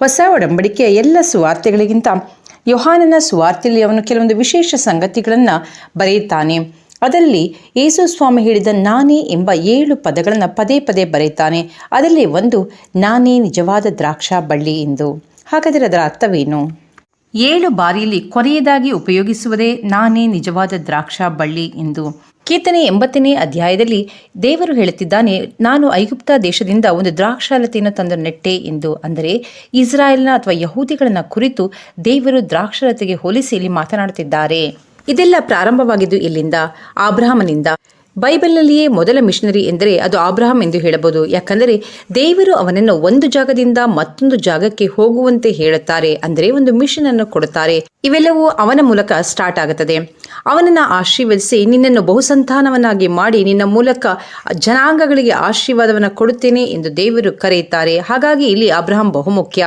ಹೊಸ ಒಡಂಬಡಿಕೆಯ ಎಲ್ಲ ಸುವಾರ್ತೆಗಳಿಗಿಂತ ಯೋಹಾನನ ಸುವಾರ್ತೆಯಲ್ಲಿ ಅವನು ಕೆಲವೊಂದು ವಿಶೇಷ ಸಂಗತಿಗಳನ್ನು ಬರೆಯುತ್ತಾನೆ. ಅದರಲ್ಲಿ ಯೇಸು ಸ್ವಾಮಿ ಹೇಳಿದ ನಾನೇ ಎಂಬ ಏಳು ಪದಗಳನ್ನು ಪದೇ ಪದೇ ಬರೆಯುತ್ತಾನೆ. ಅದರಲ್ಲಿ ಒಂದು, ನಾನೇ ನಿಜವಾದ ದ್ರಾಕ್ಷಾ ಬಳ್ಳಿ ಎಂದು. ಹಾಗಾದರೆ ಅದರ ಅರ್ಥವೇನು? ಏಳು ಬಾರಿಯಲ್ಲಿ ಕೊನೆಯದಾಗಿ ಉಪಯೋಗಿಸುವುದೇ ನಾನೇ ನಿಜವಾದ ದ್ರಾಕ್ಷಾ ಬಳ್ಳಿ ಎಂದು. ಕೀರ್ತನೆ ಎಂಬತ್ತನೇ ಅಧ್ಯಾಯದಲ್ಲಿ ದೇವರು ಹೇಳುತ್ತಿದ್ದಾನೆ, ನಾನು ಐಗುಪ್ತ ದೇಶದಿಂದ ಒಂದು ದ್ರಾಕ್ಷಾಲತೆಯನ್ನು ತಂದು ನೆಟ್ಟೆ ಎಂದು ಅಂದರೆ ಇಸ್ರಾಯೇಲ್ನ ಅಥವಾ ಯಹೂದಿಗಳನ್ನ ಕುರಿತು ದೇವರು ದ್ರಾಕ್ಷಾಲತೆಗೆ ಹೋಲಿಸಿ ಇಲ್ಲಿ ಮಾತನಾಡುತ್ತಿದ್ದಾರೆ. ಇದೆಲ್ಲ ಪ್ರಾರಂಭವಾಗಿದ್ದು ಇಲ್ಲಿಂದ, ಆಬ್ರಹಾಮನಿಂದ. ಬೈಬಲ್ನಲ್ಲಿಯೇ ಮೊದಲ ಮಿಷನರಿ ಎಂದರೆ ಅದು ಆಬ್ರಹಾಂ ಎಂದು ಹೇಳಬಹುದು. ಯಾಕಂದರೆ ದೇವರು ಅವನನ್ನು ಒಂದು ಜಾಗದಿಂದ ಮತ್ತೊಂದು ಜಾಗಕ್ಕೆ ಹೋಗುವಂತೆ ಹೇಳುತ್ತಾರೆ. ಅಂದರೆ ಒಂದು ಮಿಷನ್ ಅನ್ನು ಕೊಡುತ್ತಾರೆ. ಇವೆಲ್ಲವೂ ಅವನ ಮೂಲಕ ಸ್ಟಾರ್ಟ್ ಆಗುತ್ತದೆ. ಅವನನ್ನು ಆಶೀರ್ವದಿಸಿ ನಿನ್ನನ್ನು ಬಹುಸಂತಾನವನ್ನಾಗಿ ಮಾಡಿ ನಿನ್ನ ಮೂಲಕ ಜನಾಂಗಗಳಿಗೆ ಆಶೀರ್ವಾದವನ್ನು ಕೊಡುತ್ತೇನೆ ಎಂದು ದೇವರು ಕರೆಯುತ್ತಾರೆ. ಹಾಗಾಗಿ ಇಲ್ಲಿ ಅಬ್ರಹಾಂ ಬಹುಮುಖ್ಯ.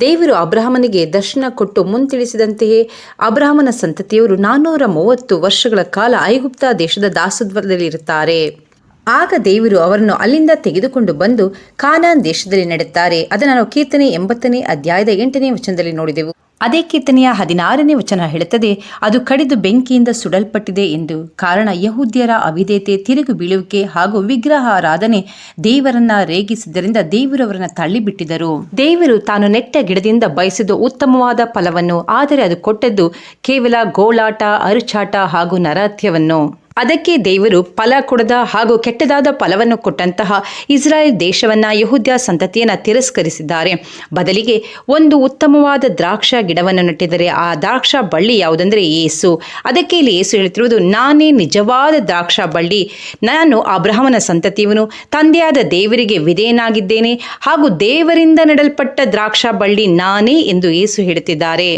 ದೇವರು ಅಬ್ರಹಾಮನಿಗೆ ದರ್ಶನ ಕೊಟ್ಟು ಮುಂತಿಳಿಸಿದಂತೆಯೇ ಅಬ್ರಹಾಮನ ಸಂತತಿಯವರು ನಾನ್ನೂರ ಮೂವತ್ತು ವರ್ಷಗಳ ಕಾಲ ಐಗುಪ್ತ ದೇಶದ ದಾಸತ್ವದಲ್ಲಿರುತ್ತಾರೆ ಆಗ ದೇವರು ಅವರನ್ನು ಅಲ್ಲಿಂದ ತೆಗೆದುಕೊಂಡು ಬಂದು ಕಾನಾನ್ ದೇಶದಲ್ಲಿ ನಡೆಯುತ್ತಾರೆ. ಅದನ್ನು ನಾವು ಕೀರ್ತನೆ ಎಂಬತ್ತನೇ ಅಧ್ಯಾಯದ ಎಂಟನೇ ವಚನದಲ್ಲಿ ನೋಡಿದೆವು. ಅದೇ ಕೀರ್ತನೆಯ ಹದಿನಾರನೇ ವಚನ ಹೇಳುತ್ತದೆ, ಅದು ಕಡಿದು ಬೆಂಕಿಯಿಂದ ಸುಡಲ್ಪಟ್ಟಿದೆ ಎಂದು. ಕಾರಣ, ಯಹೂದ್ಯರ ಅವಿದೇತೆ ತಿರುಗು ಬೀಳುವಿಕೆ ಹಾಗೂ ವಿಗ್ರಹಾರಾಧನೆ ದೇವರನ್ನ ರೇಗಿಸಿದ್ದರಿಂದ ದೇವರವರನ್ನ ತಳ್ಳಿಬಿಟ್ಟಿದರು. ದೇವರು ತಾನು ನೆಟ್ಟ ಗಿಡದಿಂದ ಬಯಸಿದ ಉತ್ತಮವಾದ ಫಲವನ್ನು, ಆದರೆ ಅದು ಕೊಟ್ಟದ್ದು ಕೇವಲ ಗೋಳಾಟ, ಅರುಚಾಟ ಹಾಗೂ ನರಹತ್ಯವನ್ನು ಅದಕ್ಕೆ ದೇವರು ಫಲ ಕೊಡದ ಹಾಗೂ ಕೆಟ್ಟದಾದ ಫಲವನ್ನು ಕೊಟ್ಟಂತಹ ಇಸ್ರಾಯೇಲ್ ದೇಶವನ್ನ ಯಹೂದ್ಯ ಸಂತತಿಯನ್ನ ತಿರಸ್ಕರಿಸಿದ್ದಾರೆ. ಬದಲಿಗೆ ಒಂದು ಉತ್ತಮವಾದ ದ್ರಾಕ್ಷ ಗಿಡವನ್ನು ನೆಟ್ಟಿದರೆ ಆ ದ್ರಾಕ್ಷ ಬಳ್ಳಿ ಯಾವುದಂದ್ರೆ ಏಸು. ಅದಕ್ಕೆ ಇಲ್ಲಿ ಏಸು ಹೇಳುತ್ತಿರುವುದು, ನಾನೇ ನಿಜವಾದ ದ್ರಾಕ್ಷ ಬಳ್ಳಿ. ನಾನು ಅಬ್ರಹಮನ ಸಂತತಿಯವನು, ತಂದೆಯಾದ ದೇವರಿಗೆ ವಿಧೇಯನಾಗಿದ್ದೇನೆ ಹಾಗೂ ದೇವರಿಂದ ನೆಡಲ್ಪಟ್ಟ ದ್ರಾಕ್ಷ ಬಳ್ಳಿ ನಾನೇ ಎಂದು ಏಸು ಹೇಳುತ್ತಿದ್ದಾರೆ.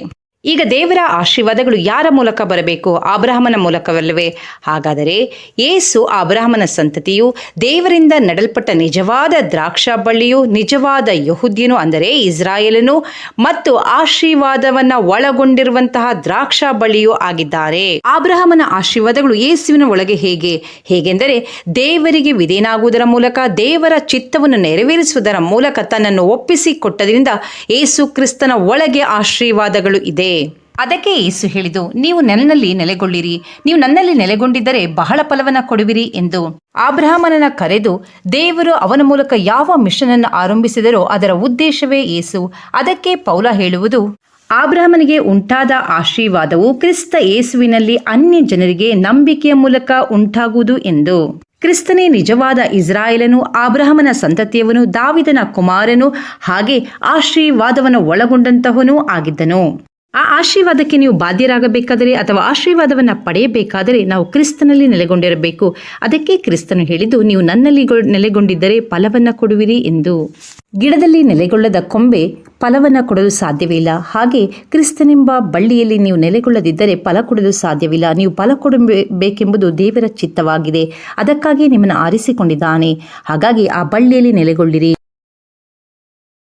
ಈಗ ದೇವರ ಆಶೀರ್ವಾದಗಳು ಯಾರ ಮೂಲಕ ಬರಬೇಕು? ಅಬ್ರಾಹ್ಮನ ಮೂಲಕವಲ್ಲವೇ? ಹಾಗಾದರೆ ಏಸು ಅಬ್ರಾಹ್ಮನ ಸಂತತಿಯು ದೇವರಿಂದ ನಡಲ್ಪಟ್ಟ ನಿಜವಾದ ದ್ರಾಕ್ಷಾ ಬಳ್ಳಿಯು, ನಿಜವಾದ ಯಹುದ್ಯನು ಅಂದರೆ ಇಸ್ರಾಯೇಲನು ಮತ್ತು ಆಶೀರ್ವಾದವನ್ನ ಒಳಗೊಂಡಿರುವಂತಹ ದ್ರಾಕ್ಷಾ ಬಳ್ಳಿಯು ಆಗಿದ್ದಾರೆ. ಅಬ್ರಾಹ್ಮನ ಆಶೀರ್ವಾದಗಳು ಯೇಸುವಿನ ಒಳಗೆ ಹೇಗೆ? ಹೇಗೆಂದರೆ ದೇವರಿಗೆ ವಿಧೇನಾಗುವುದರ ಮೂಲಕ, ದೇವರ ಚಿತ್ತವನ್ನು ನೆರವೇರಿಸುವುದರ ಮೂಲಕ ತನ್ನನ್ನು ಒಪ್ಪಿಸಿಕೊಟ್ಟದರಿಂದ ಏಸು ಕ್ರಿಸ್ತನ ಒಳಗೆ ಆಶೀರ್ವಾದಗಳು ಇದೆ. ಅದಕ್ಕೆ ಏಸು ಹೇಳಿದು, ನೀವು ನನ್ನಲ್ಲಿ ನೆಲೆಗೊಳ್ಳಿರಿ, ನೀವು ನನ್ನಲ್ಲಿ ನೆಲೆಗೊಂಡಿದ್ದರೆ ಬಹಳ ಫಲವನ್ನ ಕೊಡುವಿರಿ ಎಂದು. ಆಬ್ರಹಾಮನನ್ನ ಕರೆದು, ದೇವರು ಅವನ ಮೂಲಕ ಯಾವ ಮಿಷನ್ ಅನ್ನು ಆರಂಭಿಸಿದರೋ ಅದರ ಉದ್ದೇಶವೇ ಏಸು ಅದಕ್ಕೆ ಪೌಲ ಹೇಳುವುದು, ಆಬ್ರಾಹ್ಮನಿಗೆ ಉಂಟಾದ ಆಶೀರ್ವಾದವು ಕ್ರಿಸ್ತ ಏಸುವಿನಲ್ಲಿ ಅನ್ಯ ಜನರಿಗೆ ನಂಬಿಕೆಯ ಮೂಲಕ ಉಂಟಾಗುವುದು ಎಂದು. ಕ್ರಿಸ್ತನೇ ನಿಜವಾದ ಇಸ್ರಾಯೇಲನು, ಆಬ್ರಹಮನ ಸಂತತಿಯವನು, ದಾವಿದನ ಕುಮಾರನು, ಹಾಗೆ ಆಶೀರ್ವಾದವನ್ನು ಒಳಗೊಂಡಂತಹವನೂ ಆಗಿದ್ದನು. ಆ ಆಶೀರ್ವಾದಕ್ಕೆ ನೀವು ಬಾಧ್ಯರಾಗಬೇಕಾದರೆ ಅಥವಾ ಆಶೀರ್ವಾದವನ್ನು ಪಡೆಯಬೇಕಾದರೆ ನಾವು ಕ್ರಿಸ್ತನಲ್ಲಿ ನೆಲೆಗೊಂಡಿರಬೇಕು. ಅದಕ್ಕೆ ಕ್ರಿಸ್ತನು ಹೇಳಿದ್ದು, ನೀವು ನನ್ನಲ್ಲಿ ನೆಲೆಗೊಂಡಿದ್ದರೆ ಫಲವನ್ನು ಕೊಡುವಿರಿ ಎಂದು. ಗಿಡದಲ್ಲಿ ನೆಲೆಗೊಳ್ಳದ ಕೊಂಬೆ ಫಲವನ್ನು ಕೊಡಲು ಸಾಧ್ಯವಿಲ್ಲ. ಹಾಗೆ ಕ್ರಿಸ್ತನೆಂಬ ಬಳ್ಳಿಯಲ್ಲಿ ನೀವು ನೆಲೆಗೊಳ್ಳದಿದ್ದರೆ ಫಲ ಕೊಡಲು ಸಾಧ್ಯವಿಲ್ಲ. ನೀವು ಫಲ ಕೊಡಬೇಕೆಂಬುದು ದೇವರ ಚಿತ್ತವಾಗಿದೆ. ಅದಕ್ಕಾಗಿ ನಿಮ್ಮನ್ನು ಆರಿಸಿಕೊಂಡಿದ್ದಾನೆ. ಹಾಗಾಗಿ ಆ ಬಳ್ಳಿಯಲ್ಲಿ ನೆಲೆಗೊಳ್ಳಿರಿ.